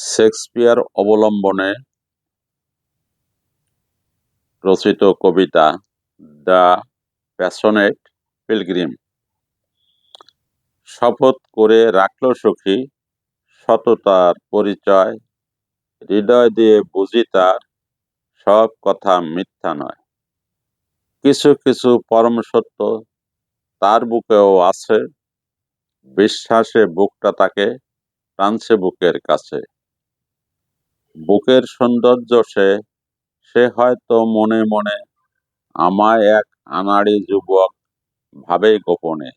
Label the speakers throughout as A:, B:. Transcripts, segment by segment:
A: Shakespeare অবলম্বনে রচিত কবিতা the passionate pilgrim. শপথ করে রাখল সখী সততার পরিচয়, হৃদয় দিয়ে বুঝি তার সব কথা মিথ্যা নয়। কিছু কিছু পরম সত্য তার বুকেও আছে, বিশ্বাসে বুকটা তাকে টানছে বুকের কাছে। বুকের সৌন্দর্য সে সে হয়তো মনে মনে আমায় এক আনাড়ি যুবক ভাবে গোপনে।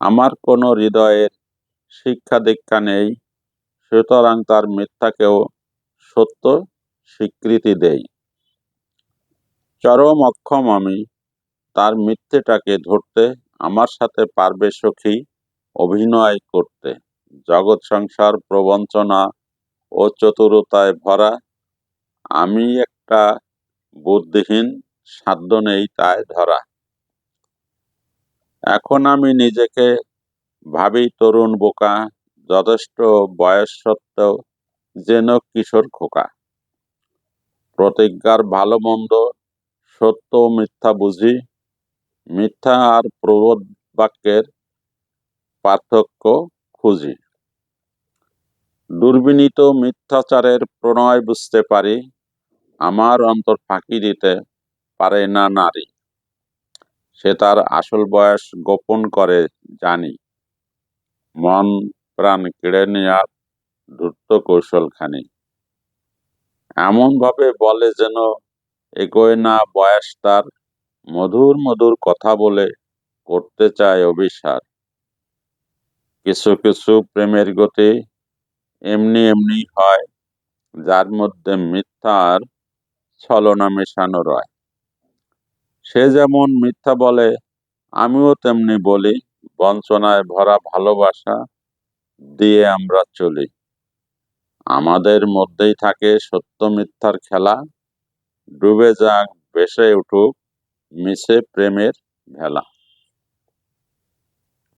A: আমার কোনো হৃদয়ের শিক্ষা দীক্ষা নেই, সুতরাং তার মিথ্যাকেও সত্য স্বীকৃতি দেই। চরম অক্ষম আমি, তার মিথ্যেটাকে ধরতে, আমার সাথে পারবে সখী অভিনয় করতে। জগৎ সংসার প্রবঞ্চনা ও চতুরতায় ভরা। আমি একটা বুদ্ধিহীন সাধ্য নেই তাই ধরা। এখন আমি নিজেকে ভাবি, তরুণ বোকা, যথেষ্ট বয়স সত্ত্বেও যেন কিশোর খোকা। প্রতিজ্ঞার ভালো মন্দ, সত্য মিথ্যা বুঝি। মিথ্যা আর প্রবোধ বাক্যের পার্থক্য খুঁজি। দুর্বিনীত মিথ্যাচারের প্রণয় বুঝতে পারি, আমার অন্তর ফাঁকি দিতে পারে না নারী। সে তার আসল বয়স গোপন করে জানি। মন প্রাণ কেড়ে নেওয়ার ধূর্ত কৌশলখানি। এমন ভাবে বলে যেন এগোয় না বয়স তার, মধুর মধুর কথা বলে করতে চায় অভিসার। কিছু কিছু প্রেমের গতি এমনি এমনি হয়, যার মধ্যে মিথ্যা আর ছলনা মেশানো রয়। সে যেমন মিথ্যা বলে, আমিও তেমনি বলি, বঞ্চনায় ভরা ভালোবাসা দিয়ে আমরা চলি। আমাদের মধ্যেই থাকে সত্য মিথ্যার খেলা, ডুবে যাক ভেসে উঠুক, মিশে প্রেমের ভেলা।